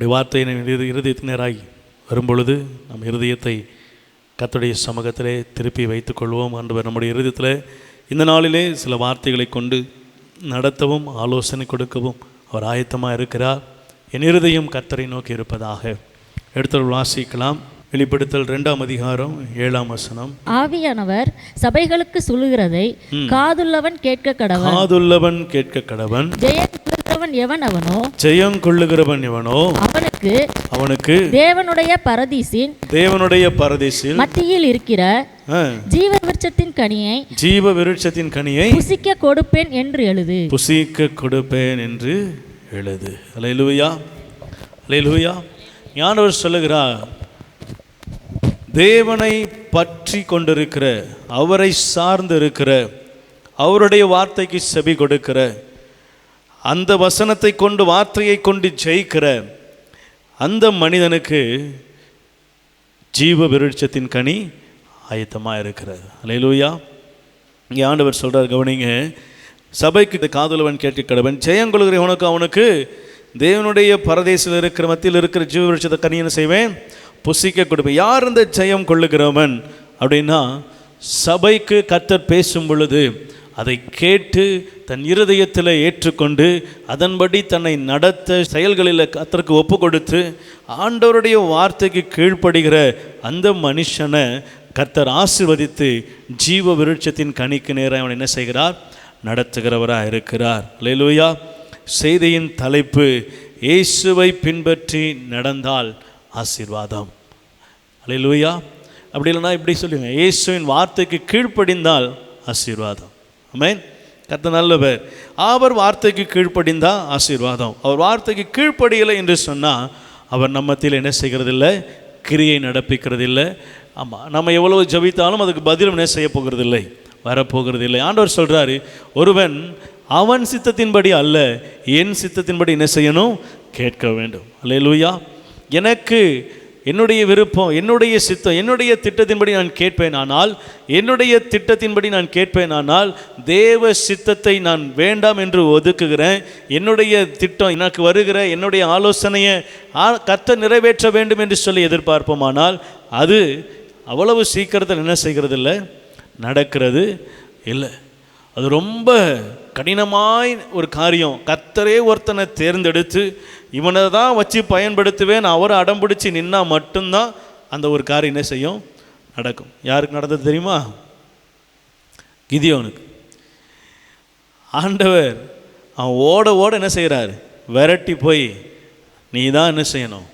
அப்படி வார்த்தை இருதயத்தின் நேராகி வரும்பொழுது நம் இருதயத்தை கர்த்தருடைய சமூகத்திலே திருப்பி வைத்துக்கொள்வோம் ஆண்டவர் நம்முடைய இருதயத்தில் இந்த நாளிலே சில வார்த்தைகளை கொண்டு நடத்தவும் ஆலோசனை கொடுக்கவும் அவர் ஆயத்தமாக இருக்கிறார். என் இருதயம் கர்த்தரை நோக்கி இருப்பதாக எடுத்தல் வாசிக்கலாம். வெளிப்படுத்தல் ரெண்டாம் அதிகாரம் ஏழாம் வசனம். ஆவியானவர் சபைகளுக்கு சொல்லுகிறதை காதுள்ளவன் கேட்க கடவன் காதுள்ளவன் கேட்க கடவன் ஜெயம் கொள்கிறவன் எவன் அவனோ? ஜெயம் கொள்ளுகிறவன் எவனோ? அவனுக்கு அவனுக்கு தேவனுடைய பரதீசின் தேவனுடைய பரதேசில் மத்தியில் இருக்கிற ஜீவ விருட்சத்தின் கனியை ஜீவ விருட்சத்தின் கனியை புசிக்க கொடுப்பேன் என்று எழுது. புசிக்க கொடுப்பேன் என்று எழுது. அலையிலுவையா அலையிலுவையா ஞானவர் சொல்லுகிறார் தேவனை பற்றி கொண்டிருக்கிற அவரை சார்ந்து இருக்கிற அவருடைய வார்த்தைக்கு செவி கொடுக்கிற அந்த வசனத்தை கொண்டு வார்த்தையை கொண்டு ஜெயிக்கிற அந்த மனிதனுக்கு ஜீவ விருட்சத்தின் கனி ஆயத்தமாக இருக்கிறது. அலையிலூயா இங்கே ஆண்டவர் சொல்கிறார் கவனிங்க சபைக்கு காதலவன் கேட்க கடவன் ஜெயங்கொள்கிறவனுக்கு அவனுக்கு தேவனுடைய பரதேசில் இருக்கிற மத்தியில் இருக்கிற ஜீவ விருட்சத்தை கனி செய்வேன்? புசிக்க கொடுப்பேன். யார் இந்த ஜெயம் கொள்ளுகிறவன்? அப்படின்னா சபைக்கு கத்தர் பேசும் பொழுது அதை கேட்டு தன் இருதயத்தில் ஏற்றுக்கொண்டு அதன்படி தன்னை நடத்த செயல்களில் கத்தருக்கு ஒப்பு கொடுத்து ஆண்டவருடைய வார்த்தைக்கு கீழ்ப்படுகிற அந்த மனுஷனை கர்த்தர் ஆசிர்வதித்து ஜீவ விருட்சத்தின் கணிக்கு நேரம் அவன் என்ன செய்கிறார்? நடத்துகிறவராக இருக்கிறார். லேலூயா செய்தியின் தலைப்பு இயேசுவை பின்பற்றி நடந்தால் ஆசீர்வாதம். அலையிலூயா அப்படி இல்லைன்னா இப்படி சொல்லுங்க இயேசுவின் வார்த்தைக்கு கீழ்ப்படிந்தால் ஆசீர்வாதம். ஆமென் கர்த்தர் நல்லவர். அவர் வார்த்தைக்கு கீழ்ப்படிந்தா ஆசீர்வாதம். அவர் வார்த்தைக்கு கீழ்ப்படியலை என்று சொன்னால் அவர் நம்மத்தில் என்ன செய்கிறதில்லை? கிரியை நடப்பிக்கிறதில்லை. ஆமாம் நம்ம எவ்வளவு ஜபித்தாலும் அதுக்கு பதிலும் என்ன செய்ய போகிறது இல்லை வரப்போகிறது இல்லை ஆண்டவர் சொல்கிறாரு ஒருவன் அவன் சித்தத்தின்படி அல்ல என் சித்தத்தின்படி என்ன செய்யணும்? கேட்க வேண்டும். அல்லேலூயா எனக்கு என்னுடைய விருப்பம் என்னுடைய சித்தம் என்னுடைய திட்டத்தின்படி நான் கேட்பேன் ஆனால் என்னுடைய திட்டத்தின்படி நான் கேட்பேன் ஆனால் தேவ சித்தத்தை நான் வேண்டாம் என்று ஒதுக்குகிறேன். என்னுடைய திட்டம் எனக்கு வருகிற என்னுடைய ஆலோசனையை கத்த நிறைவேற்ற வேண்டும் என்று சொல்லி எதிர்பார்ப்போமானால் அது அவ்வளவு சீக்கிரத்தில் என்ன செய்கிறது இல்லை நடக்கிறது இல்லை. அது ரொம்ப கடினமாய் ஒரு காரியம். கத்தரே ஒருத்தனை தேர்ந்தெடுத்து இவனை தான் வச்சு பயன்படுத்துவேன் அவரை அடம்பிடிச்சு நின்னா மட்டும்தான் அந்த ஒரு காரியம் என்ன செய்யும்? நடக்கும். யாருக்கு நடந்தது தெரியுமா? கிதியோனுக்கு. ஆண்டவர் அவன் ஓட ஓட என்ன செய்கிறாரு விரட்டி போய் நீ தான் என்ன செய்யணும்?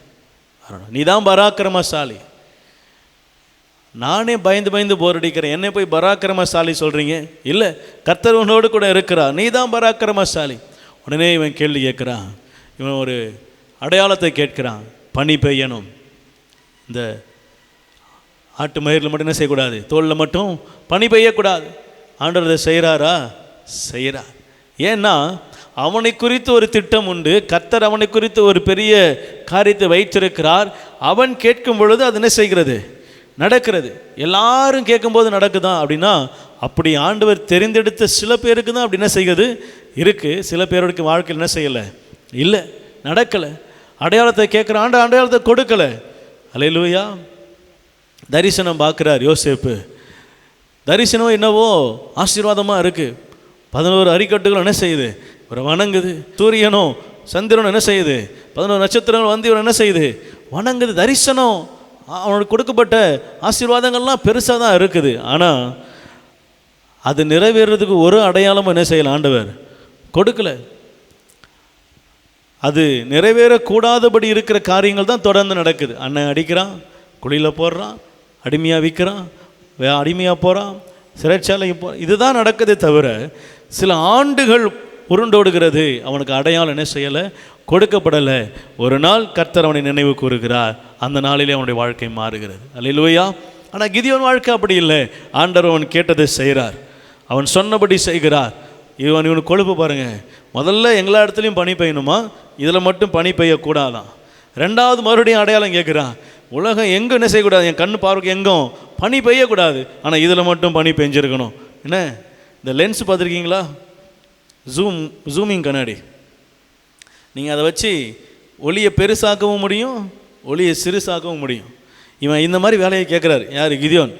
நீ தான் பராக்கிரமசாலி. நானே பயந்து பயந்து போர் அடிக்கிறேன். என்னை போய் பராக்கிரமசாலி சொல்கிறீங்க இல்லை கர்த்தர் உன்னோடு கூட இருக்கிறா. நீ தான் பராக்கிரமசாலி. உடனே இவன் கேள்வி கேட்குறான். இவன் ஒரு அடையாளத்தை கேட்கிறான். பனி பெய்யணும். இந்த ஆட்டு மயிரில் மட்டும் என்ன செய்யக்கூடாது? தோளில் மட்டும் பனி பெய்யக்கூடாது. ஆண்டவர் செய்கிறாரா செய்கிறார் ஏன்னா அவனை குறித்து ஒரு திட்டம் உண்டு. கர்த்தர் அவனை குறித்து ஒரு பெரிய காரியத்தை வைத்திருக்கிறார். அவன் கேட்கும் பொழுது அது என்ன செய்கிறது? நடக்கிறது. எல்லாரும் கேட்கும்போது நடக்குதா அப்படின்னா அப்படி ஆண்டவர் தெரிந்தெடுத்த சில பேருக்கு தான் அப்படி என்ன செய்கிறது இருக்குது சில பேருக்கு வாழ்க்கையில் என்ன செய்யலை? இல்லை. நடக்கலை. அடையாளத்தை கேட்குற ஆண்டு அடையாளத்தை கொடுக்கலை. அலையிலுவையா தரிசனம் பார்க்குறார் யோசேப்பு. தரிசனம் என்னவோ ஆசீர்வாதமாக இருக்குது பதினோரு அரிக்கட்டுகள் என்ன செய்யுது? இவரை வணங்குது. சூரியனும் சந்திரனும் என்ன செய்யுது? பதினோரு நட்சத்திரங்கள் வந்து இவர் என்ன செய்யுது? வணங்குது. தரிசனம். அவனுக்கு கொடுக்கப்பட்ட ஆசீர்வாதங்கள்லாம் பெருசாக தான் இருக்குது. ஆனால் அது நிறைவேறதுக்கு ஒரு அடையாளமும் என்ன செய்யல? ஆண்டவர் கொடுக்கல. அது நிறைவேறக்கூடாதபடி இருக்கிற காரியங்கள் தான் தொடர்ந்து நடக்குது. அண்ணன் அடிக்கிறான் குழியில் போடுறான் அடிமையாக விற்கிறான் அடிமையாக போகிறான் சிறைச்சாலைக்கு போ இதுதான் நடக்குதே தவிர சில ஆண்டுகள் உருண்டோடுகிறது. அவனுக்கு அடையாளம் என்ன செய்யலை? கொடுக்கப்படலை. ஒரு நாள் கர்த்தர் அவனை நினைவு கூறுகிறார். அந்த நாளிலே அவனுடைய வாழ்க்கை மாறுகிறது. அல்லையிலுவையா ஆனால் கிதியோன் வாழ்க்கை அப்படி இல்லை. ஆண்டவர் அவன் கேட்டதை செய்கிறார். அவன் சொன்னபடி செய்கிறார். இவன் இவனுக்கு கொழுப்பு பாருங்கள் முதல்ல எல்லா இடத்துலையும் பனி பெய்யணுமா? இதில் மட்டும் பனி பெய்யக்கூடாதான். ரெண்டாவது மறுபடியும் அடையாளம் கேட்குறான். உலகம் எங்கே என்ன செய்யக்கூடாது? என் கண் பார்வைக்கு எங்கும்? பனி பெய்யக்கூடாது. ஆனால் இதில் மட்டும் பனி பெஞ்சிருக்கணும். என்ன? இந்த லென்ஸ் பார்த்துருக்கீங்களா? ஜூம் ஜூமிங் கண்ணாடி. நீங்கள் அதை வச்சு ஒளியை பெருசாக்கவும் முடியும் ஒளியை சிறுசாக்கவும் முடியும். இவன் இந்த மாதிரி வேலையை கேட்குறாரு. யார்? கிதியோன்.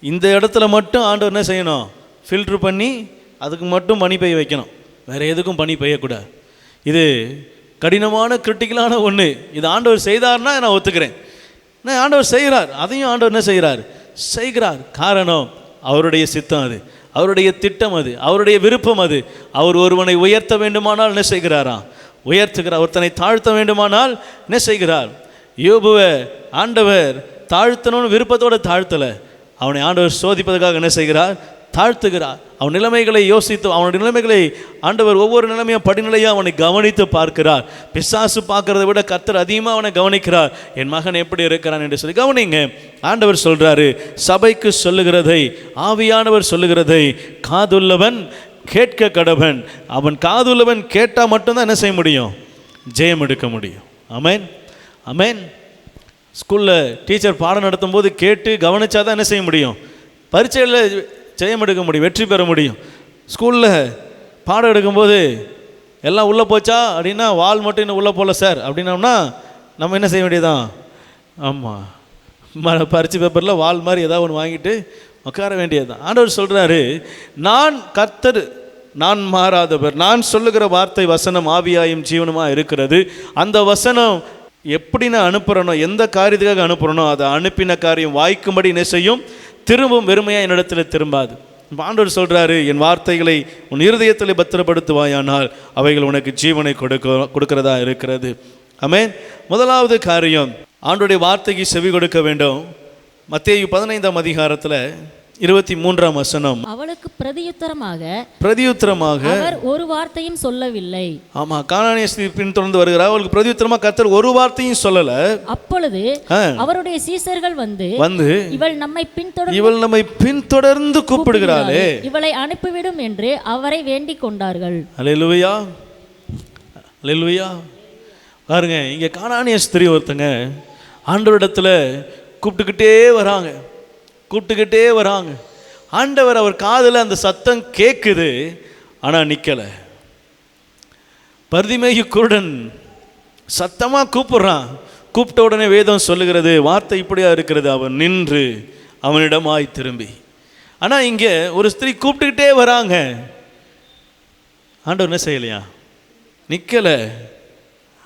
இந்த இடத்துல மட்டும் ஆண்டவர் என்ன செய்யணும்? ஃபில்ட்ரு பண்ணி அதுக்கு மட்டும் பனி பெய்ய வைக்கணும். வேறு எதுக்கும் பனி பெய்யக்கூடாது. இது கடினமான கிரிட்டிக்கலான ஒன்று இது ஆண்டவர் செய்தார்னா நான் ஒத்துக்கிறேன். நான் ஆண்டவர் செய்கிறார். அதையும் ஆண்டவர் என்ன செய்கிறார்? செய்கிறார். காரணம் அவருடைய சித்தம் அது. அவருடைய திட்டம் அது அவருடைய விருப்பம் அது. அவர் ஒருவனை உயர்த்த வேண்டுமானால் என்ன செய்கிறாராம் உயர்த்துகிறார் ஒருத்தனை தாழ்த்த வேண்டுமானால் என்ன செய்கிறார் யோபுவை ஆண்டவர் தாழ்த்தணும்னு விருப்பத்தோடு தாழ்த்தலை. அவனை ஆண்டவர் சோதிப்பதற்காக என்ன செய்கிறார் தாழ்த்துகிறார். அவன் நிலைமைகளை யோசித்து அவனுடைய நிலைமைகளை ஆண்டவர் ஒவ்வொரு நிலைமையும் படிநிலையாக அவனை கவனித்து பார்க்கிறார். பிசாசு பார்க்கறத விட கர்த்தர் அதிகமாக அவனை கவனிக்கிறார். என் மகன் எப்படி இருக்கிறான் என்று சொல்லி கவனிங்க. ஆண்டவர் சொல்கிறாரு சபைக்கு சொல்லுகிறதை ஆவியானவர் சொல்லுகிறதை காதுள்ளவன் கேட்க கடவன். அவன் காதுள்ளவன் கேட்டால் மட்டும்தான் என்ன செய்ய முடியும்? ஜெயம் எடுக்க முடியும். அமேன் அமேன் ஸ்கூலில் டீச்சர் பாடம் நடத்தும் போது கேட்டு கவனித்தா தான் என்ன செய்ய முடியும்? பரீட்சையில் ஜெயம் எடுக்க முடியும் வெற்றி பெற முடியும். ஸ்கூலில் பாடம் எடுக்கும்போது எல்லாம் உள்ளே போச்சா அப்படின்னா வால் மட்டும் இன்னும் உள்ளே போகல சார் அப்படின்னோம்னா நம்ம என்ன செய்ய வேண்டியதான் ஆமாம் ம பரிச்சு பேப்பரில் வால் மாதிரி ஏதாவது ஒன்று வாங்கிட்டு உட்கார வேண்டியது தான் ஆண்டவர் சொல்கிறாரு நான் கர்த்தர் நான் மாறாதவர். நான் சொல்லுகிற வார்த்தை வசனம் ஆவியாயும் ஜீவனமாக இருக்கிறது. அந்த வசனம் எப்படி நான் அனுப்புகிறனோ எந்த காரியத்துக்காக அனுப்புகிறனோ அதை அனுப்பின காரியம் வாய்க்கும்படி என்ன செய்யும்? திரும்பவும் வெறுமையாக என்னிடத்தில் திரும்பாது. இப்ப ஆண்டவர் சொல்கிறாரு என் வார்த்தைகளை உன் இருதயத்தில் பத்திரப்படுத்துவாயானால் அவைகள் உனக்கு ஜீவனை கொடுக்க கொடுக்கிறதா இருக்கிறது. அமேன் முதலாவது காரியம் ஆண்டுடைய வார்த்தைக்கு செவி கொடுக்க வேண்டும். மத்திய பதினைந்தாம் அதிகாரத்தில் இருபத்தி மூன்றாம் வசனம். அவளுக்கு பிரதியுத்தரமாக பிரதியுத்தரமாக அவர் ஒரு வார்த்தையும் சொல்லவில்லை. ஆமா கானானிய ஸ்திரீ பின்தொடர்ந்து வருகிறார். அவளுக்கு பிரதியுத்தரமாக கர்த்தர் ஒரு வார்த்தையும் சொல்லலை. அப்பொழுது அவருடைய சீசர்கள் வந்து வந்து இவள் நம்மை பின்தொடர் இவள் நம்மை பின்தொடர்ந்து கூப்பிடுகிறாளே. இவளை அனுப்பிவிடும் என்று அவரை வேண்டிக் கொண்டார்கள். அலையலுவையா அலையலுவையா பாருங்க இங்கே காணானிய ஸ்திரீ ஒருத்தங்க ஆண்டவரிடத்துல கூப்பிட்டுக்கிட்டே வராங்க. கூப்பிட்டுக்கிட்டே வராங்க. ஆண்டவர் அவர் காதில் அந்த சத்தம் கேட்குது ஆனால் நிற்கலை பர்திமேகி குருடன் சத்தமாக கூப்பிட்றான். கூப்பிட்ட உடனே வேதம் சொல்லுகிறது வார்த்தை இப்படியா இருக்கிறது? அவன் நின்று அவனிடமாய் திரும்பி. ஆனால் இங்கே ஒரு ஸ்திரீ கூப்பிட்டுக்கிட்டே வராங்க. ஆண்டவர் என்ன செய்யலையா? நிற்கலை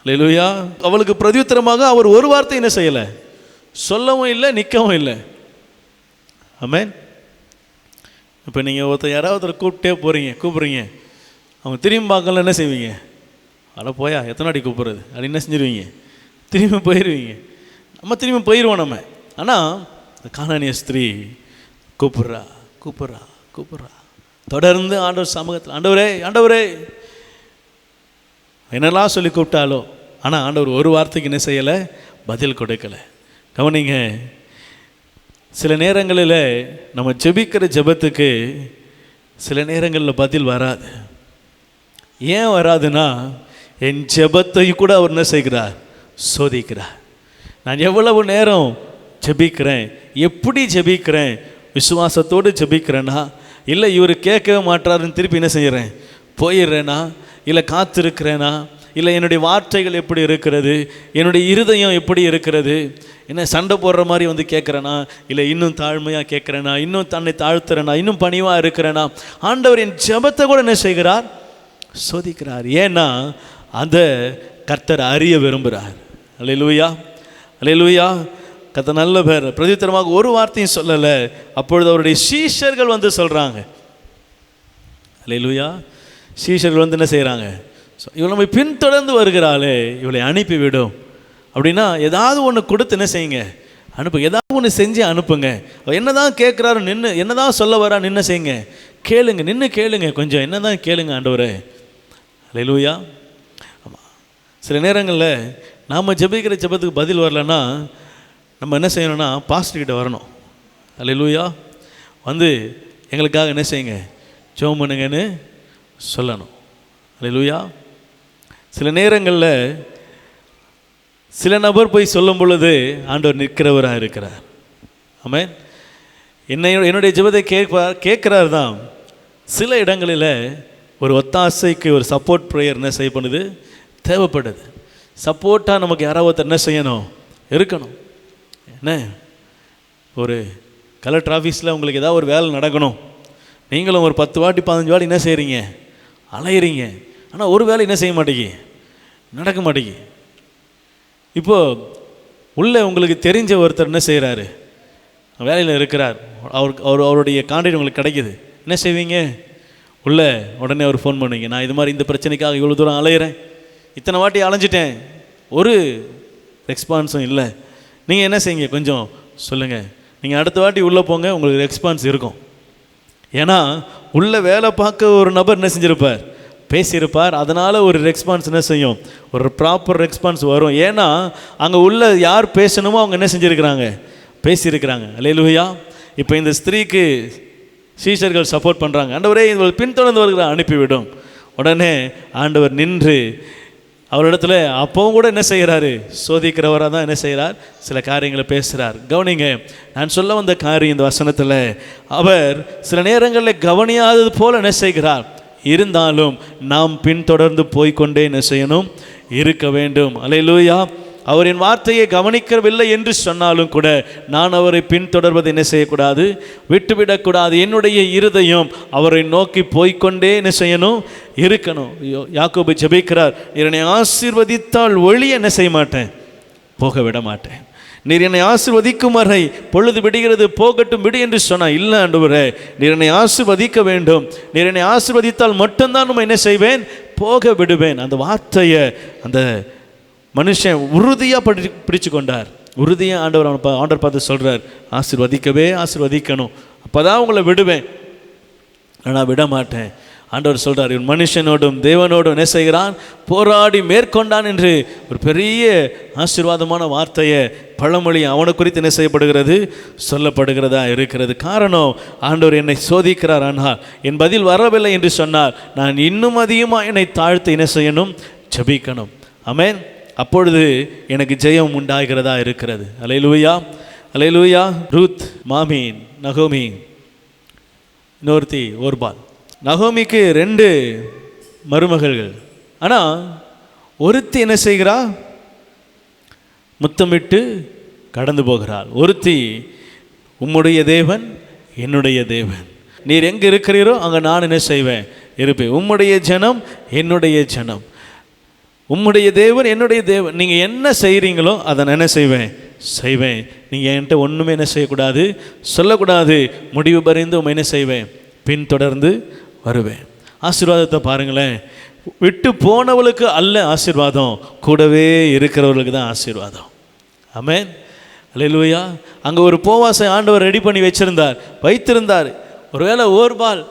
லெலுயா அவளுக்கு பிரதியுத்தரமாக அவர் ஒரு வார்த்தை என்ன செய்யலை? சொல்லவும் இல்லை நிற்கவும் இல்லை. ஆமென் இப்போ நீங்கள் ஒருத்தர் யாராவது ஒருத்தர் கூப்பிட்டே போகிறீங்க கூப்பிட்றீங்க. அவங்க திரும்பி பார்க்கல என்ன செய்வீங்க? அட போயா எத்தனை அடி கூப்பிட்றது? அப்படின்னு என்ன செஞ்சிருவீங்க? திரும்பி போயிடுவீங்க நம்ம திரும்பி போயிடுவோம் நம்ம. ஆனால் இந்த காணானிய ஸ்திரீ கூப்பிட்றா கூப்பிட்றா கூப்பிட்றா. தொடர்ந்து ஆண்டவர் சமூகத்தில் ஆண்டவரே ஆண்டவரே. என்னெல்லாம் சொல்லி கூப்பிட்டாலோ ஆனால் ஆண்டவர் ஒரு வார்த்தைக்கு என்ன செய்யலை? பதில் கொடுக்கல. கவனிங்க சில நேரங்களில் நம்ம ஜெபிக்கிற ஜெபத்துக்கு சில நேரங்களில் பதில் வராது. ஏன் வராதுன்னா என் ஜெபத்தையும் கூட அவர் என்ன செய்கிறார்? சோதிக்கிறார். நான் எவ்வளவு நேரம் ஜெபிக்கிறேன்? எப்படி ஜெபிக்கிறேன்? விசுவாசத்தோடு ஜெபிக்கிறேனா இல்லை இவர் கேட்கவே மாட்டாருன்னு திருப்பி என்ன செய்கிறேன் போயிடுறேனா? இல்லை காத்திருக்கிறேனா? இல்லை என்னுடைய வார்த்தைகள் எப்படி இருக்கிறது? என்னுடைய இருதயம் எப்படி இருக்கிறது? என்ன சண்டை போடுற மாதிரி வந்து கேட்குறேனா இல்லை இன்னும் தாழ்மையாக கேட்குறேனா இன்னும் தன்னை தாழ்த்துறேனா? இன்னும் பணிவாக இருக்கிறேனா? ஆண்டவர் என் ஜெபத்தை கூட என்ன செய்கிறார்? சோதிக்கிறார். ஏன்னா அதை கர்த்தர் அறிய விரும்புகிறார் அல்ல லூயா அல்ல லூயா கத்த நல்ல பேர். பிரதித்தரமாக ஒரு வார்த்தையும் சொல்லலை. அப்பொழுது அவருடைய சீஷர்கள் வந்து சொல்கிறாங்க அல்லேலூயா சீஷர்கள் வந்து என்ன செய்கிறாங்க ஸோ இவள் நம்ம பின்தொடர்ந்து வருகிறாளே இவளை அனுப்பிவிடும். அப்படின்னா ஏதாவது ஒன்று கொடுத்து என்ன செய்யுங்க? அனுப்பு ஏதாவது ஒன்று செஞ்சு அனுப்புங்க. என்ன என்னதான் கேட்குறாரு நின்று என்னதான் சொல்ல வரா நின்று செய்யுங்க. கேளுங்க நின்று கேளுங்க. கொஞ்சம் என்னதான் கேளுங்க ஆண்டவரே. அல்லேலூயா ஆமாம் சில நேரங்களில் நாம் ஜெபிக்கிற ஜெபத்துக்கு பதில் வரலன்னா நம்ம என்ன செய்யணும்னா பாஸ்டர்கிட்ட வரணும் வரணும். அல்லேலூயா வந்து எங்களுக்காக என்ன செய்யுங்க? ஜோம் பண்ணுங்கன்னு சொல்லணும். அல்லேலூயா சில நேரங்களில் சில நபர் போய் சொல்லும் பொழுது ஆண்டவர் நிற்கிறவராக இருக்கிறார். ஆமென். என்னை என்னுடைய ஜெபத்தை கேட்பார் கேட்குறாரு தான் சில இடங்களில் ஒரு ஒத்தாசைக்கு ஒரு சப்போர்ட் ப்ரேயர் என்ன செய்ய பண்ணுது? தேவைப்படுது. சப்போர்ட்டாக நமக்கு யாராவது ஒருத்தர் என்ன செய்யணும்? இருக்கணும். என்ன? ஒரு கலெக்டர் ஆஃபீஸில் உங்களுக்கு ஏதாவது ஒரு வேலை நடக்கணும். நீங்களும் ஒரு பத்து வாட்டி பதினஞ்சு வாட்டி என்ன செய்கிறீங்க அலையிறீங்க. ஆனால் ஒரு வேலை என்ன செய்ய மாட்டேங்கி? நடக்க மாட்டேங்கி. இப்போது உள்ளே உங்களுக்கு தெரிஞ்ச ஒருத்தர் என்ன செய்கிறாரு வேலையில் இருக்கிறார். அவருக்கு அவர் அவருடைய கான்டாக்ட் உங்களுக்கு கிடைக்கிது. என்ன செய்வீங்க? உள்ளே உடனே அவர் ஃபோன் பண்ணுவீங்க. நான் இது மாதிரி இந்த பிரச்சனைக்காக இவ்வளோ தூரம் அலையிறேன். இத்தனை வாட்டி அலைஞ்சிட்டேன். ஒரு ரெஸ்பான்ஸும் இல்லை. நீங்கள் என்ன செய்யுங்க கொஞ்சம் சொல்லுங்கள் நீங்கள் அடுத்த வாட்டி உள்ளே போங்க உங்களுக்கு ரெஸ்பான்ஸ் இருக்கும். ஏன்னா உள்ளே வேலை பார்க்க ஒரு நபர் என்ன செஞ்சுருப்பார்? பேசியிருப்பார். அதனால் ஒரு ரெஸ்பான்ஸ் என்ன செய்யும்? ஒரு ப்ராப்பர் ரெஸ்பான்ஸ் வரும். ஏன்னா அங்கே உள்ள யார் பேசணுமோ அவங்க என்ன செஞ்சுருக்கிறாங்க? பேசியிருக்கிறாங்க. அல்லேலூயா. இப்போ இந்த ஸ்திரீக்கு சீஷர்கள் சப்போர்ட் பண்ணுறாங்க ஆண்டவரே இவள் பின்தொடர்ந்து வருகிற அனுப்பிவிடும். உடனே ஆண்டவர் நின்று அவரிடத்துல அப்பவும் கூட என்ன செய்கிறாரு? சோதிக்கிறவராக தான் என்ன செய்கிறார்? சில காரியங்களை பேசுகிறார் கவனிங்க நான் சொல்ல வந்த காரியம் இந்த வசனத்தில். அவர் சில நேரங்களில் கவனியாதது போல் என்ன செய்கிறார்? இருந்தாலும் நாம் பின்தொடர்ந்து போய்கொண்டே என்ன செய்யணும் இருக்க வேண்டும். அலையலூயா. அவரின் வார்த்தையை கவனிக்கவில்லை என்று சொன்னாலும் கூட நான் அவரை பின்தொடர்வதை என்ன செய்யக்கூடாது? விட்டுவிடக்கூடாது என்னுடைய இருதயம் அவரை நோக்கி போய்க்கொண்டே என்ன செய்யணும் இருக்கணும். ஐயோ யாக்கோபு ஜபிக்கிறார். என்னை ஆசீர்வதித்தால் ஒளி என்ன செய்ய மாட்டேன்? போக விட மாட்டேன். நீர் என்னை ஆசிர்வதிக்கும் வரை பொழுது விடுகிறது போகட்டும் விடு என்று சொன்னா இல்லை ஆண்டவரே நீர் என்னை ஆசிர்வதிக்க வேண்டும். நீர் என்னை ஆசிர்வதித்தால் மட்டும்தான் நம்ம என்ன செய்வேன்? போக விடுவேன். அந்த வார்த்தையை அந்த மனுஷன் உறுதியாக படி பிடிச்சு கொண்டார் உறுதியாக ஆண்டவர் அவனை ஆண்டவர் பார்த்து சொல்கிறார் ஆசிர்வதிக்கவே ஆசிர்வதிக்கணும். அப்போ தான் உங்களை விடுவேன். ஆனால் விட மாட்டேன் ஆண்டவர் சொல்கிறார் இவன் மனுஷனோடும் தேவனோடும் என்ன செய்கிறான்? போராடி மேற்கொண்டான் என்று ஒரு பெரிய ஆசீர்வாதமான வார்த்தையை பழமொழி அவனை குறித்து என்ன செய்யப்படுகிறது? சொல்லப்படுகிறதா இருக்கிறது. காரணம் ஆண்டவர் என்னை சோதிக்கிறார் ஆனால் என் பதில் வரவில்லை என்று சொன்னார். நான் இன்னும் அதிகமாக என்னை தாழ்த்து என்ன செய்யணும்? ஜபிக்கணும். அமேன் அப்பொழுது எனக்கு ஜெயம் உண்டாகிறதா இருக்கிறது. அலையலூயா அலையலூயா ரூத் மாமீன் நகோமி இன்னொருத்தி ஓர்பால். நகோமிக்கு ரெண்டு மருமகள்கள். ஆனால் ஒருத்தி என்ன செய்கிறா? முத்தமிட்டு கடந்து போகிறாள். ஒருத்தி உம்முடைய தேவன் என்னுடைய தேவன். நீர் எங்கே இருக்கிறீரோ அங்கே நான் என்ன செய்வேன்? இருப்பேன். உம்முடைய ஜனம் என்னுடைய ஜனம். உம்முடைய தேவன் என்னுடைய தேவன். நீங்கள் என்ன செய்கிறீங்களோ அதை நான் என்ன செய்வேன்? செய்வேன். நீங்கள் என்கிட்ட ஒன்றுமே என்ன செய்யக்கூடாது? சொல்லக்கூடாது. முடிவு பறிந்து உண்மை என்ன செய்வேன்? பின்தொடர்ந்து வருவேன். ஆசீர்வாதத்தை பாருங்களேன். விட்டு போனவளுக்கு அல்ல ஆசீர்வாதம் கூடவே இருக்கிறவர்களுக்கு தான் ஆசீர்வாதம். ஆமென். அலையிலுவையா அங்கே ஒரு போவாசை ஆண்டவர் ரெடி பண்ணி வச்சிருந்தார் வைத்திருந்தார். ஒருவேளை ஓர்பால்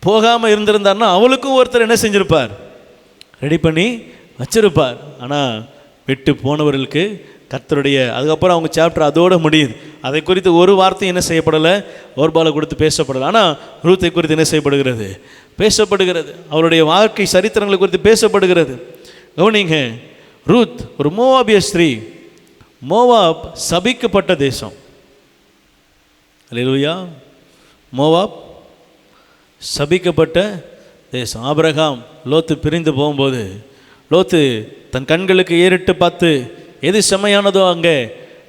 போகாமல் இருந்திருந்தார்னா அவளுக்கும் ஒருத்தர் என்ன செஞ்சுருப்பார்? ரெடி பண்ணி வச்சிருப்பார். ஆனால் விட்டு போனவர்களுக்கு கர்த்தருடைய அதுக்கப்புறம் அவங்க சாப்டர் அதோட முடியுது. அதை குறித்து ஒரு வார்த்தை என்ன செய்யப்படலை? ஓர்பாலை கொடுத்து பேசப்படலை. ஆனால் ரூத்தை குறித்து என்ன செய்யப்படுகிறது? பேசப்படுகிறது. அவருடைய வாழ்க்கை சரித்திரங்களை குறித்து பேசப்படுகிறது. கவனிங்க ரூத் ஒரு மோவாபிய ஸ்திரீ. மோவாப் சபிக்கப்பட்ட தேசம். அலையா மோவாப் சபிக்கப்பட்ட தேசம். ஆபிரகாம் லோத்து பிரிந்து போகும்போது லோத்து தன் கண்களுக்கு ஏறிட்டு பார்த்து எது செம்மையானதோ அங்கே?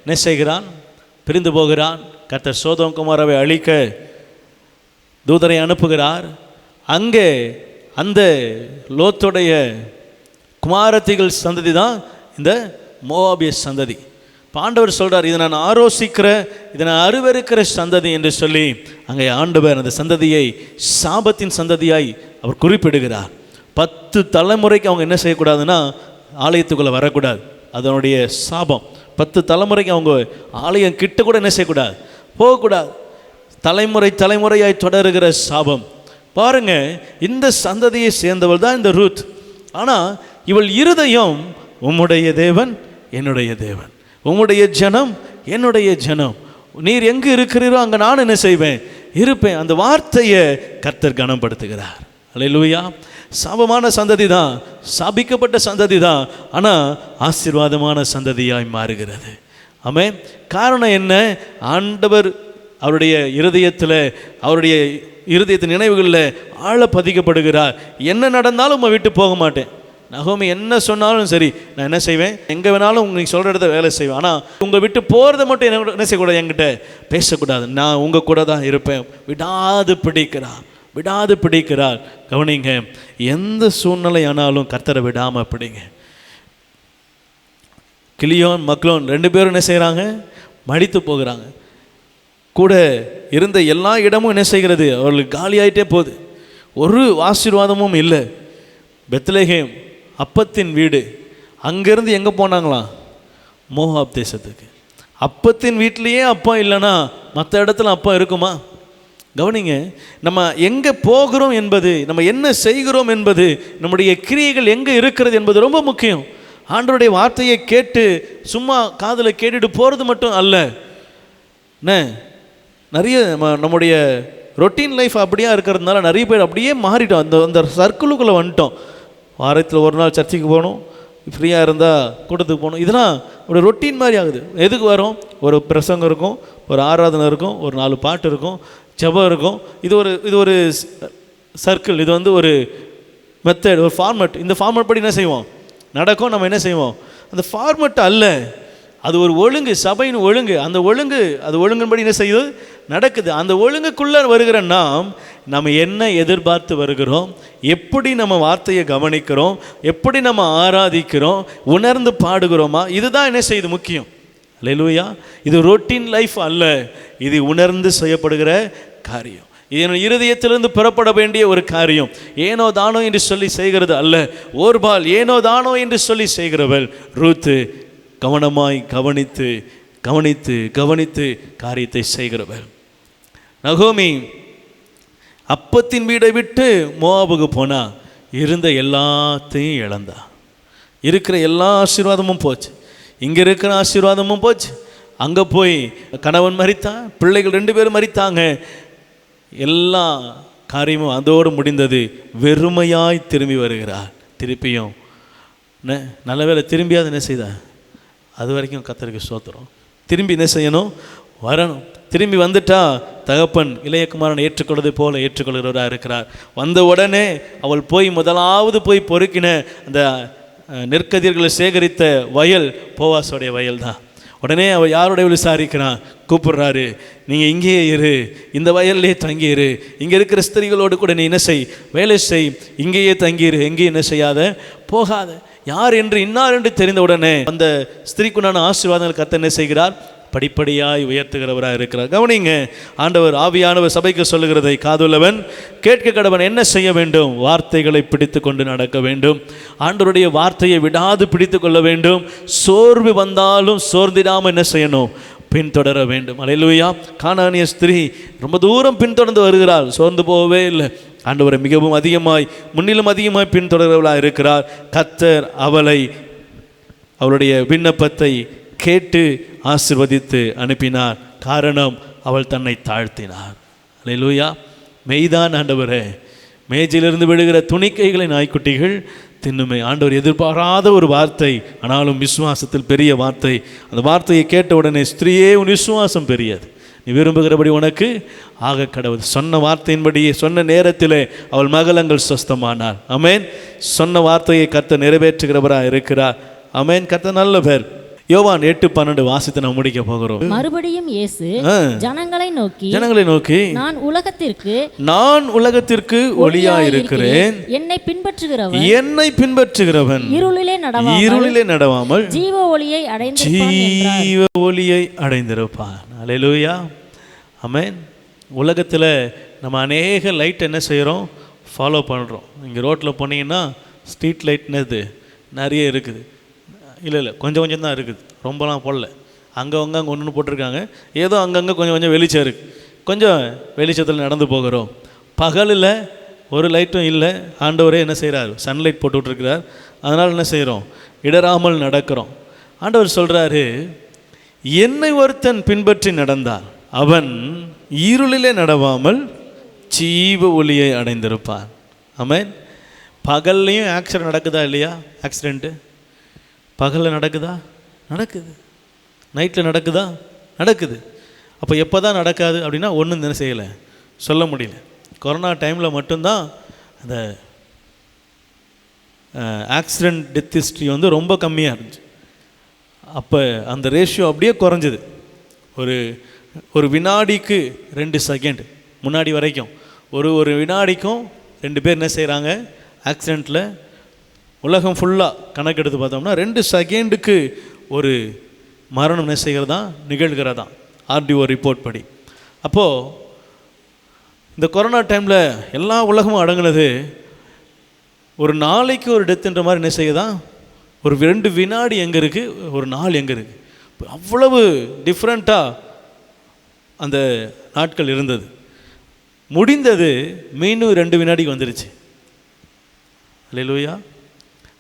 என்ன செய்கிறான் பிரிந்து போகிறான். கர்த்தர் சோதம் குமாரவை அழிக்க தூதரை அனுப்புகிறார். அங்கே அந்த லோத்துடைய குமாரத்திகள் சந்ததி தான் இந்த மோவாபிய சந்ததி. பாண்டவர் சொல்கிறார் இதை நான் ஆரோசிக்கிற இதை நான் அருவருக்கிற சந்ததி என்று சொல்லி அங்கே ஆண்டவர் அந்த சந்ததியை சாபத்தின் சந்ததியாய் அவர் குறிப்பிடுகிறார். பத்து தலைமுறைக்கு அவங்க என்ன செய்யக்கூடாதுன்னா ஆலயத்துக்குள்ளே வரக்கூடாது. அதனுடைய சாபம். பத்து தலைமுறைக்கு அவங்க ஆலயம் கிட்ட கூட என்ன செய்யக்கூடாது? போகக்கூடாது. தலைமுறை தலைமுறையாய் தொடருகிற சாபம். பாருங்க இந்த சந்ததியை சேர்ந்தவள் தான் இந்த ரூத். ஆனால் இவள் இருதயம் உம்முடைய தேவன் என்னுடைய தேவன். உம்முடைய ஜனம் என்னுடைய ஜனம். நீர் எங்கு இருக்கிறீரோ அங்கே நான் என்ன செய்வேன்? இருப்பேன். அந்த வார்த்தையை கர்த்தர் கனப்படுத்துகிறார். அலையிலுயா சாபமான சந்ததி தான் சாபிக்கப்பட்ட சந்ததி தான் ஆனால் ஆசீர்வாதமான சந்ததியாய் மாறுகிறது. ஆமே காரணம் என்ன? ஆண்டவர் அவருடைய இருதயத்தில் அவருடைய இருதயத்தின் நினைவுகளில் ஆழ பதிக்கப்படுகிறார். என்ன நடந்தாலும் உங்கள் விட்டு போக மாட்டேன். நகோமி என்ன சொன்னாலும் சரி நான் என்ன செய்வேன்? எங்கே வேணாலும் உங்களுக்கு சொல்கிற இடத்த வேலை செய்வேன். ஆனால் உங்கள் விட்டு போகிறத மட்டும் என்ன என்ன செய்யக்கூடாது? என்கிட்ட பேசக்கூடாது. நான் உங்கள் கூட தான் இருப்பேன். விடாது பிடிக்கிறான் விடாது பிடிக்கிறார். கவனிங்க எந்த சூழ்நிலை ஆனாலும் கர்த்தரை விடாமல் பிடிங்க. கிளியோன் மக்களோன் ரெண்டு பேரும் என்ன செய்கிறாங்க மடித்து போகிறாங்க. கூட இருந்த எல்லா இடமும் என்ன செய்கிறது? அவர்களுக்கு காலியாயிட்டே போகுது. ஒரு ஆசீர்வாதமும் இல்லை. பெத்லஹேம் அப்பத்தின் வீடு. அங்கேருந்து எங்கே போனாங்களாம்? மோகாப் தேசத்துக்கு. அப்பத்தின் வீட்லேயே அப்பா இல்லைன்னா மற்ற இடத்துல அப்பா இருக்குமா? கவனிங்க நம்ம எங்கே போகிறோம் என்பது நம்ம என்ன செய்கிறோம் என்பது நம்முடைய கிரியைகள் எங்கே இருக்கிறது என்பது ரொம்ப முக்கியம். ஆண்டருடைய வார்த்தையை கேட்டு சும்மா காதில் கேட்டுட்டு போகிறது மட்டும் அல்ல. என்ன? நிறைய நம்ம- நம்முடைய ரொட்டீன் லைஃப் அப்படியே இருக்கிறதுனால நிறைய பேர் அப்படியே மாறிட்டோம். அந்த அந்த சர்க்கிளுக்குள்ளே வந்துட்டோம். வாரத்தில் ஒரு நாள் சர்ச்சுக்கு போகணும் ஃப்ரீயாக இருந்தால் கூட்டத்துக்கு போகணும். இதெல்லாம் ஒரு ரொட்டீன் மாதிரி ஆகுது. எதுக்கு வரும்? ஒரு பிரசங்கம் இருக்கும் ஒரு ஆராதனை இருக்கும் ஒரு நாலு பாட்டு இருக்கும். ஜபம் இருக்கும். இது ஒரு இது ஒரு சர்க்கிள் இது வந்து ஒரு மெத்தட் ஒரு ஃபார்மட் இந்த ஃபார்மட் படி என்ன செய்வோம்? நடக்கும் நம்ம என்ன செய்வோம்? அந்த ஃபார்மட் அல்ல. அது ஒரு ஒழுங்கு சபையின் ஒழுங்கு. அந்த ஒழுங்கு அது ஒழுங்கின்படி என்ன செய்யுது? நடக்குது. அந்த ஒழுங்குக்குள்ளே வருகிற நாம் நம்ம என்ன எதிர்பார்த்து வருகிறோம்? எப்படி நம்ம வார்த்தையை கவனிக்கிறோம்? எப்படி நம்ம ஆராதிக்கிறோம்? உணர்ந்து பாடுகிறோமா? இதுதான் என்ன செய்யுது முக்கியம். லெலுவையா இது ரொட்டீன் லைஃப் அல்ல. இது உணர்ந்து செய்யப்படுகிற காரியம். இது என் இருதயத்திலிருந்து புறப்பட வேண்டிய ஒரு காரியம். ஏனோ தானோ என்று சொல்லி செய்கிறது அல்ல. ஓர்பால் ஏனோ தானோ என்று சொல்லி செய்கிறவள் ரூத்து கவனமாய் கவனித்து கவனித்து கவனித்து காரியத்தை செய்கிறவள். நகோமி அப்பத்தின் வீடை விட்டு மோவாபுக்கு போனா இருந்த எல்லாத்தையும் இழந்தா. இருக்கிற எல்லா ஆசீர்வாதமும் போச்சு. இங்கே இருக்கிற ஆசீர்வாதமும் போச்சு. அங்கே போய் கணவன் மறித்தான் பிள்ளைகள் ரெண்டு பேரும் மறித்தாங்க எல்லா காரியமும் அதோடு முடிந்தது வெறுமையாய் திரும்பி வருகிறார். திருப்பியும் நல்ல வேலை திரும்பியாவது என்ன செய்த? அது வரைக்கும் கத்தருக்கு சோத்துறோம் திரும்பி என்ன செய்யணும்? வரணும். திரும்பி வந்துட்டா தகப்பன் இளையகுமாரனை ஏற்றுக்கொள்வது போல ஏற்றுக்கொள்கிறவராக இருக்கிறார். வந்த உடனே அவள் போய் முதலாவது போய் பொறுக்கின அந்த நெற்கதிர்களை சேகரித்த வயல் போவாசோடைய வயல் தான் உடனே அவள் யாரோட விசாரிக்கிறான்? கூப்பிடுறாரு நீங்கள் இங்கேயே இரு இந்த வயல்லே தங்கி இரு இங்கே இருக்கிற ஸ்திரீகளோடு கூட நீ என்ன செய்? வேலை செய். இங்கேயே தங்கியிரு எங்கேயும் என்ன செய்யாத. போகாத. யார் என்று இன்னார் என்று தெரிந்த உடனே அந்த ஸ்திரீக்குண்டான ஆசீர்வாதங்கள் கத்த என்ன செய்கிறார்? படிப்படியாய் உயர்த்துகிறவராக இருக்கிறார். கவனிங்க ஆண்டவர் ஆவியானவர் சபைக்கு சொல்லுகிறதை காதுள்ளவன் கேட்க கடவன் என்ன செய்ய வேண்டும்? வார்த்தைகளை பிடித்து கொண்டு நடக்க வேண்டும். ஆண்டவருடைய வார்த்தையை விடாது பிடித்து கொள்ள வேண்டும். சோர்வு வந்தாலும் சோர்ந்திடாமல் என்ன செய்யணும்? பின்தொடர வேண்டும். அலையிலுயா காணானிய ஸ்திரீ ரொம்ப தூரம் பின்தொடர்ந்து வருகிறாள். சோர்ந்து போகவே இல்லை. ஆண்டவரை மிகவும் அதிகமாய் முன்னிலும் அதிகமாய் பின்தொடர்வளாக இருக்கிறார். கத்தர் அவளை அவளுடைய விண்ணப்பத்தை கேட்டு ஆசிர்வதித்து அனுப்பினார். காரணம் அவள் தன்னை தாழ்த்தினார். அல்லேலூயா மெய்தான் ஆண்டவரே. மேஜிலிருந்து விழுகிற துணிக்கைகளை நாய்க்குட்டிகள் தின்னுமே. ஆண்டவர் எதிர்பாராத ஒரு வார்த்தை ஆனாலும் விசுவாசத்தில் பெரிய வார்த்தை. அந்த வார்த்தையை கேட்ட உடனே ஸ்திரீயே உன் விசுவாசம் பெரியது. நீ விரும்புகிறபடி உனக்கு ஆக கடவுள் சொன்ன வார்த்தையின்படியே சொன்ன நேரத்திலே அவள் மகளங்கள் சொஸ்தமானார் அமேன் சொன்ன வார்த்தையை கத்த நிறைவேற்றுகிறவராக இருக்கிறார் அமேன் கத்த நல்ல பேர் யோவான் எட்டு பன்னெண்டு வாசித்து நாம் முடிக்க போகிறோம். மறுபடியும் இயேசு. ஜனங்களை நோக்கி ஜனங்களை நோக்கி நான் உலகத்திற்கு நான் உலகத்திற்கு ஒளியாயிருக்கிறேன். என்னை பின்பற்றுகிறவன் என்னை பின்பற்றுகிறவன். இருளிலே நடவா இருளிலே நடவாமல் ஜீவ ஒளியை என்றார். ஜீவ ஒளியை அடைந்திருப்பான். அலையலூயா அமேன் உலகத்தில் நம்ம அநேக லைட் என்ன செய்கிறோம் ஃபாலோ பண்ணுறோம் இங்கே ரோட்டில் போனீங்கன்னா ஸ்ட்ரீட் லைட்னது நிறைய இருக்குது. இல்லை இல்லை. கொஞ்சம் கொஞ்சம் தான் இருக்குது. ரொம்பலாம் போடல. அங்கே அங்கே அங்கே ஒன்று போட்டிருக்காங்க. ஏதோ அங்கங்கே கொஞ்சம் கொஞ்சம் வெளிச்சம் இருக்குது கொஞ்சம் வெளிச்சத்தில் நடந்து போகிறோம். பகலில் ஒரு லைட்டும் இல்லை. ஆண்டவரே என்ன செய்கிறார் சன்லைட் போட்டு விட்ருக்கிறார் அதனால் என்ன செய்கிறோம் இடராமல் நடக்கிறோம். ஆண்டவர் சொல்கிறாரு என்னை ஒருத்தன் பின்பற்றி நடந்தார் அவன் இருளிலே நடவாமல் ஜீவ ஒளியை அடைந்திருப்பான். ஆமென் பகல்லையும் ஆக்சிடென்ட் நடக்குதா இல்லையா? ஆக்சிடெண்ட்டு பகலில் நடக்குதா? நடக்குது. நைட்டில் நடக்குதா? நடக்குது. அப்போ எப்போ தான் நடக்காது அப்படின்னா ஒன்றும் என்ன செய்யலை. சொல்ல முடியல. கொரோனா டைமில் மட்டும்தான் அந்த ஆக்சிடெண்ட் டெத் ஹிஸ்ட்ரி வந்து ரொம்ப கம்மியாக இருந்துச்சு. அப்போ அந்த ரேஷியோ அப்படியே குறைஞ்சது. ஒரு ஒரு வினாடிக்கு ரெண்டு செகண்ட் முன்னாடி வரைக்கும். ஒரு ஒரு வினாடிக்கும் ரெண்டு பேர் என்ன செய்கிறாங்க ஆக்சிடெண்ட்டில் உலகம் ஃபுல்லாக கணக்கெடுத்து பார்த்தோம்னா ரெண்டு செகண்டுக்கு ஒரு மரணம் என்ன செய்கிறதா? நிகழ்கிறதா? ஆர்டிஓ ரிப்போர்ட் படி. அப்போது இந்த கொரோனா டைமில் எல்லா உலகமும் அடங்குனது ஒரு நாளைக்கு ஒரு டெத்துன்ற மாதிரி என்ன செய்யுதா? ஒரு ரெண்டு வினாடி எங்கே இருக்குது ஒரு நாள் எங்கே இருக்குது அவ்வளவு டிஃப்ரெண்ட்டாக அந்த நாட்கள் இருந்தது. முடிந்தது மீண்டும் ரெண்டு வினாடிக்கு வந்துருச்சு. அல்லேலூயா.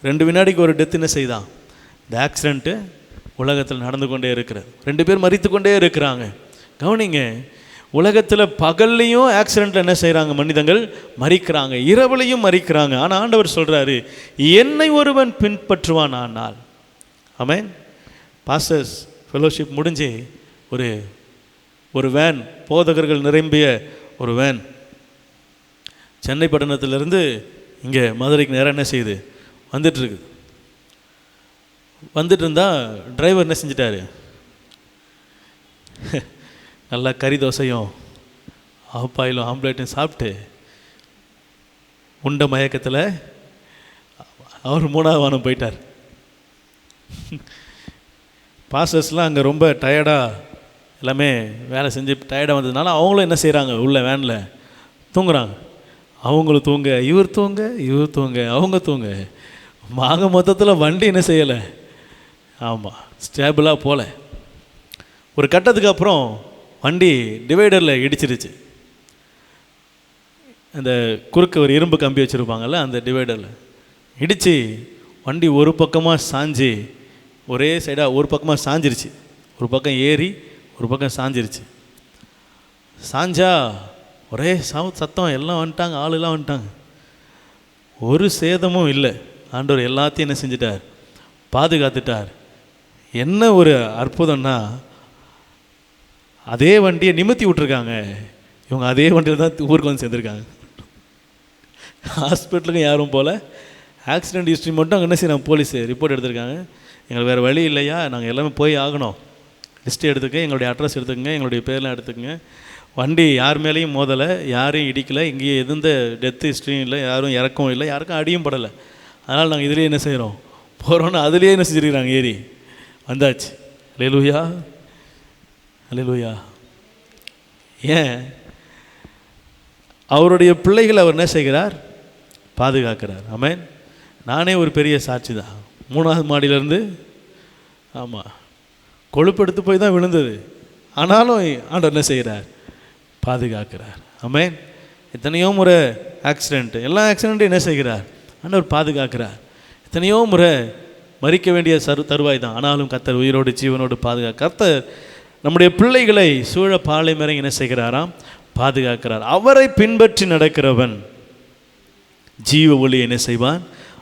ரெண்டு வினாடிக்கு ஒரு டெத் என்ன செய்தான். இந்த ஆக்சிடெண்ட்டு உலகத்தில் நடந்து கொண்டே இருக்கிறது. ரெண்டு பேர் மறித்து கொண்டே இருக்கிறாங்க. கவனிங்க உலகத்தில் பகல்லையும் ஆக்சிடெண்ட்டில் என்ன செய்கிறாங்க மனிதங்கள் மறிக்கிறாங்க இரவுலையும் மறிக்கிறாங்க ஆனால் ஆண்டவர் சொல்கிறாரு என்னை ஒருவன் பின்பற்றுவான் ஆனால். ஆமென் பாசஸ் ஃபெலோஷிப் முடிஞ்சு ஒரு ஒரு வேன் போதகர்கள் நிரம்பிய ஒரு வேன் சென்னை பட்டணத்திலிருந்து இங்கே மதுரைக்கு நேரம் என்ன செய்யுது? வந்துட்டுருக்கு. வந்துட்டு இருந்தால் டிரைவர் என்ன செஞ்சிட்டாரு? நல்லா கறி தோசையும் ஆப்பாயிலும் ஆம்லேட்டும் சாப்பிட்டு உண்ட மயக்கத்தில் அவர் மூணாவது வானம் போயிட்டார். பாசஸ்லாம் அங்கே ரொம்ப டயர்டாக எல்லாமே வேலை செஞ்சு டயர்டாக வந்ததுனால அவங்களும் என்ன செய்கிறாங்க உள்ள வேனில் தூங்குறாங்க. அவங்களும் தூங்க இவர் தூங்க இவர் தூங்க அவங்க தூங்க. மாக மொத்தத்தில் வண்டி என்ன செய்யலை? ஆமாம் ஸ்டேபிளாக போகல ஒரு கட்டத்துக்கு அப்புறம் வண்டி டிவைடரில் இடிச்சிருச்சு. அந்த குறுக்க ஒரு இரும்பு கம்பி வச்சுருப்பாங்கல்ல அந்த டிவைடரில் இடித்து வண்டி ஒரு பக்கமாக சாஞ்சு ஒரே சைடாக ஒரு பக்கமாக சாஞ்சிருச்சு. ஒரு பக்கம் ஏறி ஒரு பக்கம் சாஞ்சிருச்சு. சாஞ்சா ஒரே சவு சத்தம் எல்லாம் வந்துட்டாங்க ஆளுலாம் வந்துட்டாங்க. ஒரு சேதமும் இல்லை. ஆண்டவர் எல்லாத்தையும் என்ன செஞ்சிட்டார்? பாதுகாத்துட்டார். என்ன ஒரு அற்புதம்னா அதே வண்டியை நிமித்தி விட்ருக்காங்க இவங்க அதே வண்டியில் தான் ஊருக்கு வந்து சேர்ந்துருக்காங்க. ஹாஸ்பிட்டலுக்கும் யாரும் போல். ஆக்சிடென்ட் ஹிஸ்ட்ரி மட்டும் அங்கே என்ன செய்யணும் போலீஸ் ரிப்போர்ட் எடுத்திருக்காங்க. எங்களுக்கு வேறு வழி இல்லையா? நாங்கள் எல்லாமே போய் ஆகணும். லிஸ்ட் எடுத்துக்க எங்களுடைய அட்ரஸ் எடுத்துக்கங்க எங்களுடைய பேர்லாம் எடுத்துக்கங்க. வண்டி யார் மேலேயும் மோதலை யாரையும் இடிக்கலை இங்கேயே எந்த டெத்து ஹிஸ்ட்ரியும் இல்லை யாரும் இறக்கவும் இல்லை யாருக்கும் அடியும் படலை. அதனால் நாங்கள் இதிலே என்ன செய்கிறோம் போகிறோன்னு அதுலேயே என்ன செஞ்சுருக்கிறாங்க? ஏறி. வந்தாச்சு. அலையலூயா அலையலூயா ஏன்? அவருடைய பிள்ளைகளை அவர் என்ன செய்கிறார்? பாதுகாக்கிறார். அமேன் நானே ஒரு பெரிய சாட்சி தான். மூணாவது மாடியிலேருந்து ஆமாம் கொழுப்பெடுத்து போய் தான் விழுந்தது. ஆனாலும் ஆண்டவர் என்ன செய்கிறார்? பாதுகாக்கிறார். அமேன் எத்தனையோ முறை ஆக்சிடெண்ட் எல்லா ஆக்சிடெண்ட்டும் என்ன செய்கிறார்? ஆண்டவர் பாதுகாக்கிறார். எத்தனையோ முறை மறிக்க வேண்டிய சரு தருவாய் தான் ஆனாலும் கத்தர் உயிரோடு ஜீவனோடு பாதுகா கர்த்தர் நம்முடைய பிள்ளைகளை சூழ பாலை என்ன செய்கிறாராம்? பாதுகாக்கிறார். அவரை பின்பற்றி நடக்கிறவன் ஜீவ ஒளி என்ன செய்வான்?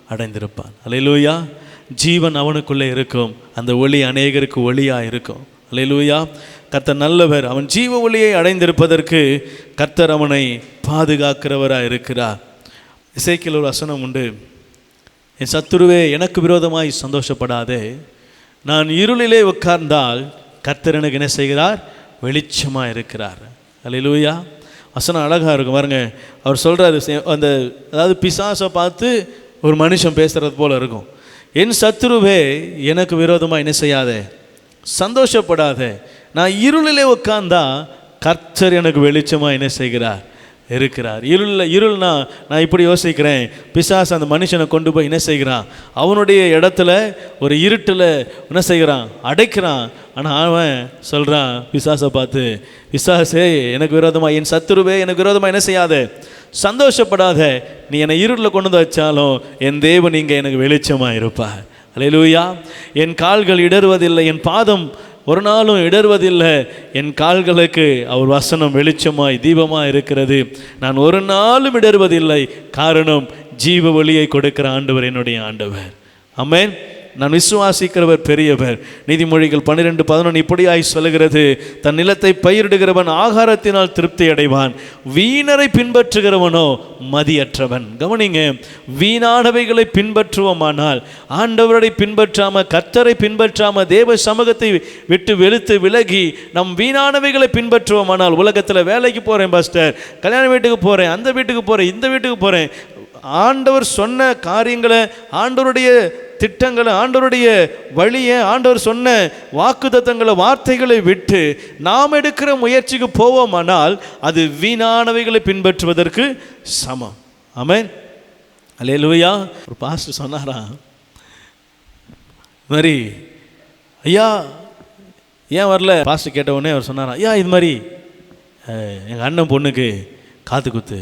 அடைந்திருப்பான். அலையிலூயா ஜீவன் அவனுக்குள்ளே இருக்கும். அந்த ஒளி அநேகருக்கு ஒளியாக இருக்கும். அலையிலூயா கர்த்தர் நல்லவர். அவன் ஜீவ ஒளியை அடைந்திருப்பதற்கு கர்த்தர் அவனை பாதுகாக்கிறவராக இருக்கிறார். இசைக்கில் ஒரு வசனம் உண்டு. என் சத்துருவே எனக்கு விரோதமாய் சந்தோஷப்படாதே. நான் இருளிலே உட்கார்ந்தால் கர்த்தர் எனக்கு என்ன செய்கிறார்? வெளிச்சமாக இருக்கிறார். அலையிலூயா வசனம் அழகாக இருக்கும். பாருங்க அவர் சொல்கிறாரு அந்த அதாவது பிசாசை பார்த்து ஒரு மனுஷன் பேசுகிறது போல இருக்கும். என் சத்துருவே எனக்கு விரோதமாக என்ன செய்யாதே? சந்தோஷப்படாதே. நான் இருளிலே உட்கார்ந்தா கர்த்தர் எனக்கு வெளிச்சமாக என்ன செய்கிறார்? இருக்கிறார். இருளில் இருள்னா நான் இப்படி யோசிக்கிறேன். பிசாஸ் அந்த மனுஷனை கொண்டு போய் என்ன செய்கிறான்? அவனுடைய இடத்துல ஒரு இருட்டில் என்ன செய்கிறான்? அடைக்கிறான். ஆனால் அவன் சொல்கிறான் பிசாசை பார்த்து பிசாசே எனக்கு விரோதமாக என் சத்துருவே எனக்கு விரோதமாக என்ன செய்யாத? சந்தோஷப்படாத. நீ என்னை இருளில் கொண்டு வந்து வச்சாலும் என் தேவன் இங்கே எனக்கு வெளிச்சமாக இருப்பார் அல்லேலூயா என் கால்கள் இடறுவதில்லை என் பாதம் ஒரு நாளும் இடர்வதில்லை. என் கால்களுக்கு அவர் வசனம் வெளிச்சமாய் தீபமாக இருக்கிறது. நான் ஒரு நாளும் இடர்வதில்லை. காரணம் ஜீவ ஒளியை கொடுக்கிற ஆண்டவர் என்னுடைய ஆண்டவர். ஆமென். நான் விசுவாசிக்கிறவர் பெரியவர். நீதிமொழிகள் பன்னிரெண்டு பதினொன்று இப்படியாய் சொல்லுகிறது. தன் நிலத்தை பயிரிடுகிறவன் ஆகாரத்தினால் திருப்தி அடைவான். வீணரை பின்பற்றுகிறவனோ மதியற்றவன். கவனிங்க வீணானவைகளை பின்பற்றுவோமானால் ஆண்டவரை பின்பற்றாம கத்தரை பின்பற்றாம தேவ சமூகத்தை விட்டு வெளுத்து விலகி நம் வீணானவைகளை பின்பற்றுவோமானால் உலகத்தில் வேலைக்கு போகிறேன் பாஸ்டர். கல்யாண வீட்டுக்கு போகிறேன் அந்த வீட்டுக்கு போகிறேன் இந்த வீட்டுக்கு போகிறேன் ஆண்டவர் சொன்ன காரியங்களை ஆண்டவருடைய திட்டங்களை ஆண்டவருடைய வழியை ஆண்டவர் சொன்ன வாக்குத்தத்தங்களை வார்த்தைகளை விட்டு நாம் எடுக்கிற முயற்சிக்கு போவோமானால் அது வீணானவைகளை பின்பற்றுவதற்கு சமம். ஆமென் லுவையா ஒரு பாஸ்டர் சொன்னாரா? மாதிரி ஐயா ஏன் வரல? பாஸ்டர் கேட்டவுடனே அவர் சொன்னாரா ஐயா இது மாதிரி எங்கள் அண்ணன் பொண்ணுக்கு காத்து குத்து.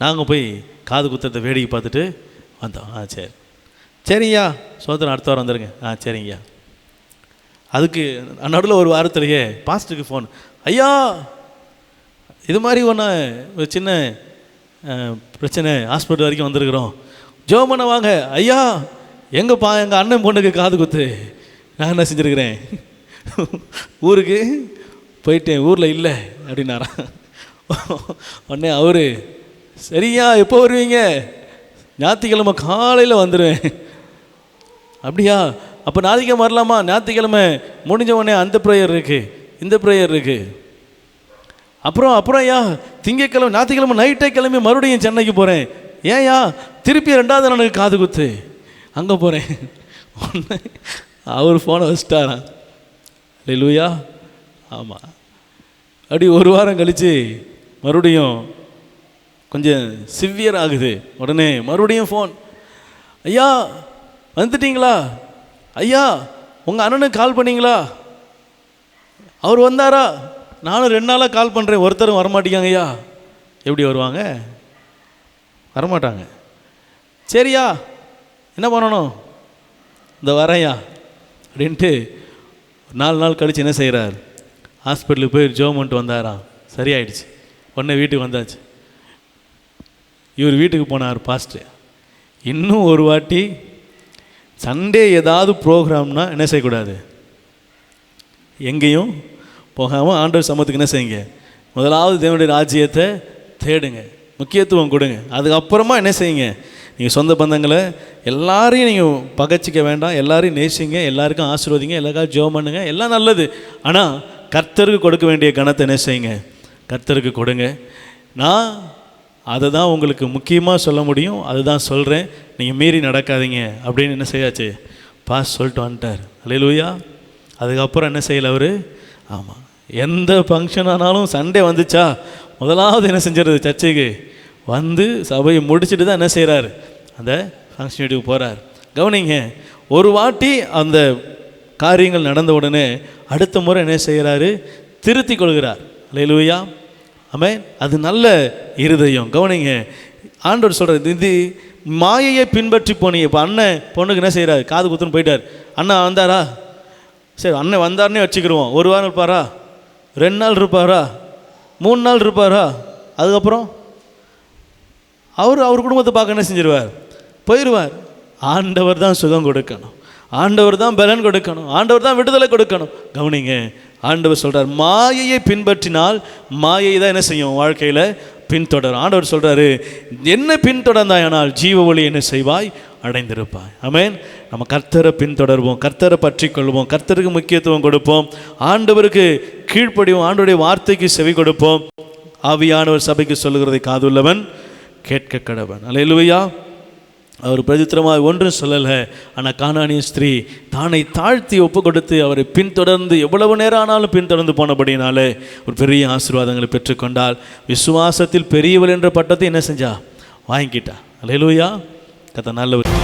நாங்கள் போய் காது குத்துறத வேடிக்கை பார்த்துட்டு வந்தோம். ஆ சரி. சரிங்கய்யா. சோதனை அடுத்த வாரம் வந்துடுங்க ஆ சரிங்கய்யா. அதுக்கு நடுவில் ஒரு வாரத்துலையே பாஸ்டருக்கு ஃபோன் ஐயா இது மாதிரி ஒன்று ஒரு சின்ன பிரச்சனை ஹாஸ்பிட்டல் வரைக்கும் வந்திருக்கிறோம். ஜோ பண்ண வாங்க. ஐயா எங்கப்பா எங்கள் அண்ணன் பொண்ணுக்கு காது குத்து. நான் என்ன செஞ்சுருக்கிறேன்? ஊருக்கு போயிட்டேன். ஊரில் இல்லை அப்படின்னாரான் உடனே அவர் சரியா எப்போ வருவீங்க? ஞாயிற்றுக்கிழமை காலையில் வந்துடுவேன் அப்படியா? அப்போ ஞாயிற்றுக்கிழமை வரலாமா? ஞாயிற்றுக்கிழமை முடிஞ்ச உடனே அந்த ப்ரேயர் இருக்குது இந்த ப்ரேயர் இருக்குது அப்புறம் அப்புறம் ஐயா திங்கக்கிழமை ஞாயிற்றுக்கிழமை நைட்டே கிளம்பி மறுபடியும் சென்னைக்கு போகிறேன் ஏன்யா திருப்பி ரெண்டாவது நாளுக்கு காது குத்து. அங்கே போகிறேன் அவர் ஃபோனை வச்சுட்டாரா? லூயா ஆமாம் அப்படி ஒரு வாரம் கழித்து மறுபடியும் கொஞ்சம் சிவியர் ஆகுது உடனே மறுபடியும் ஃபோன் ஐயா வந்துட்டீங்களா? ஐயா உங்கள் அண்ணனுக்கு கால் பண்ணீங்களா? அவர் வந்தாரா? நானும் ரெண்டு நாளாக கால் பண்ணுறேன் ஒருத்தரும் வரமாட்டேங்க ஐயா. எப்படி வருவாங்க? வரமாட்டாங்க. சரியா என்ன பண்ணணும்? இந்த வரையா அப்படின்ட்டு நாலு நாள் கழித்து என்ன செய்கிறார் ஹாஸ்பிட்டலுக்கு போய் ஜோம் பண்ணிட்டு வந்தாராம். சரியாயிடுச்சு. உடனே வீட்டுக்கு வந்தாச்சு. இவர் வீட்டுக்கு போனார் பாஸ்ட்டு இன்னும் ஒரு வாட்டி சண்டே ஏதாவது ப்ரோக்ராம்னா என்ன செய்யக்கூடாது? எங்கேயும் போகாமல் ஆண்டவர் சமத்துக்கு என்ன செய்யுங்க? முதலாவது தேவனுடைய ராஜ்யத்தை தேடுங்க. முக்கியத்துவம் கொடுங்க. அதுக்கப்புறமா என்ன செய்யுங்க? நீங்கள் சொந்த பந்தங்களை எல்லாரையும் நீங்கள் பகச்சிக்க வேண்டாம். எல்லாரையும் நேசிங்க. எல்லாருக்கும் ஆசீர்வதிங்க. எல்லாருக்கும் ஜோம் பண்ணுங்க. எல்லாம் நல்லது. ஆனால் கர்த்தருக்கு கொடுக்க வேண்டிய கணத்தை என்ன செய்யுங்க? கர்த்தருக்கு கொடுங்க. நான் அதை தான் உங்களுக்கு முக்கியமாக சொல்ல முடியும். அதுதான் சொல்கிறேன் நீங்கள் மீறி நடக்காதீங்க. அப்படின்னு என்ன செய்யாச்சு? பாஸ் சொல்லிட்டு வந்துட்டார். அலையிலூயா அதுக்கப்புறம் என்ன செய்யலை அவர்? ஆமாம் எந்த ஃபங்க்ஷன் ஆனாலும் சண்டே வந்துச்சா? முதலாவது என்ன செஞ்சிருது சர்ச்சைக்கு? வந்து சபையை முடிச்சுட்டு தான் என்ன செய்கிறாரு அந்த ஃபங்க்ஷன் வீட்டுக்கு போகிறார் கவனிங்க ஒரு வாட்டி அந்த காரியங்கள் நடந்த உடனே அடுத்த முறை என்ன செய்கிறாரு திருத்தி கொள்கிறார். அல்லேலூயா ஆமே அது நல்ல இருதயம். கவனிங்க. ஆண்டவர் சொல்கிறது இது மாயையை பின்பற்றி போனீங்க இப்போ அண்ணன் பொண்ணுக்கு என்ன செய்கிறாரு காது குத்துன்னு போயிட்டார். அண்ணா வந்தாரா? சரி அண்ணன் வந்தார்னே வச்சுக்கிடுவோம் ஒரு வாரம் இருப்பாரா? ரெண்டு நாள் இருப்பாரா? மூணு நாள் இருப்பாரா? அதுக்கப்புறம் அவர் அவர் குடும்பத்தை பார்க்க என்ன செஞ்சிருவார்? போயிடுவார் ஆண்டவர் தான் சுகம் கொடுக்கணும். ஆண்டவர் தான் பலன் கொடுக்கணும். ஆண்டவர் தான் விடுதலை கொடுக்கணும். கவனிங்க. ஆண்டவர் சொல்கிறார் மாயையை பின்பற்றினால் மாயை தான் என்ன செய்யும் வாழ்க்கையில்? பின்தொடர் ஆண்டவர் சொல்கிறாரு என்ன பின்தொடர்ந்தாயானால் ஜீவ ஒளி என்ன செய்வாய்? அடைந்திருப்பாய். அமேன் நம்ம கர்த்தரை பின்தொடர்வோம் கர்த்தரை பற்றி கொள்வோம் கர்த்தருக்கு முக்கியத்துவம் கொடுப்போம் ஆண்டவருக்கு கீழ்ப்படிவோம் ஆண்டவருடைய வார்த்தைக்கு செவி கொடுப்போம். ஆவியானவர் சபைக்கு சொல்லுகிறதை காதுள்ளவன் கேட்க கடவன் அல்லேலூயா அவர் பிரதித்திரமாக ஒன்றும் சொல்லலை. ஆனால் கானானிய ஸ்திரீ தானை தாழ்த்தி ஒப்பு கொடுத்து அவரை பின்தொடர்ந்து எவ்வளவு நேரம் ஆனாலும் பின்தொடர்ந்து போனபடினாலே ஒரு பெரிய ஆசீர்வாதங்களை பெற்றுக்கொண்டால் விசுவாசத்தில் பெரியவள் என்ற பட்டத்தை என்ன செஞ்சா? வாங்கிக்கிட்டா அலையலூயா கத்த நல்லவர்.